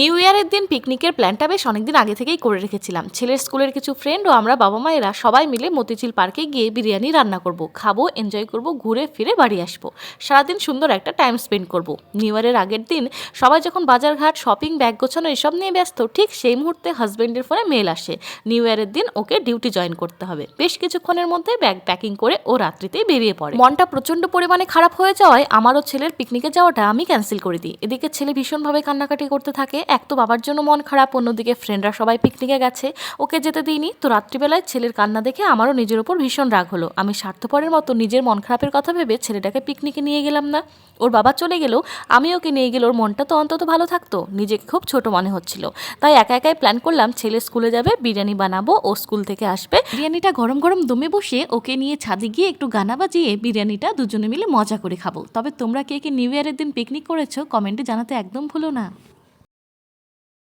New ইয়ারের দিন পিকনিকের প্ল্যানটা বেশ অনেকদিন আগে থেকেই করে রেখেছিলাম। ছেলের স্কুলের কিছু ফ্রেন্ড ও আমরা বাবা মায়েরা সবাই মিলে মতিঝিল পার্কে গিয়ে বিরিয়ানি রান্না করব, খাব এনজয় করব, ঘুরে ফিরে বাড়ি আসব। সারাদিন সুন্দর একটা টাইম স্পেন্ড করব। নিউ ইয়ারের আগের দিন সবাই যখন বাজারঘাট শপিং ব্যাগ গোছানো এসব নিয়ে ব্যস্ত, ঠিক সেই মুহূর্তে হাজব্যান্ডের ফোনে মেল আসে। নিউ ইয়ারের দিন ওকে ডিউটি জয়েন করতে হবে। বেশ কিছুক্ষণের মধ্যে ব্যাগ প্যাকিং করে ও রাত্রিতেই বেরিয়ে পড়ে। মনটা প্রচণ্ড পরিমাণে খারাপ হয়ে যাওয়ায় আমারও ছেলের পিকনিকে যাওয়াটা আমি ক্যান্সেল করে দিই। এদিকে ছেলে ভীষণভাবে কান্নাকাটি করতে থাকে এক তো বাবার জন্য মন খারাপ, অন্যদিকে ফ্রেন্ডরা সবাই পিকনিকে গেছে। ওকে যেতে দিইনি। তো রাত্রিবেলায় ছেলের কান্না দেখে আমারও নিজের ওপর ভীষণ রাগ হলো। আমি স্বার্থপরের মতো নিজের মন খারাপের কথা ভেবে ছেলেটাকে পিকনিকে নিয়ে গেলাম না। ওর বাবা চলে গেলেও আমি ওকে নিয়ে গেলে ওর মনটা তো অন্তত ভালো থাকতো। নিজেকে খুব ছোট মনে হচ্ছিল। তাই একা একাই প্ল্যান করলাম ছেলে স্কুলে যাবে, বিরিয়ানি বানাবো, ও স্কুল থেকে আসবে। বিরিয়ানিটা গরম গরম দমে বসে ওকে নিয়ে ছাদে গিয়ে একটু গানা বাজিয়ে বিরিয়ানিটা দুজনে মিলে মজা করে খাব। তবে তোমরা কে কে নিউ ইয়ারের দিন পিকনিক করেছ কমেন্টে জানাতে একদম ভুলো না।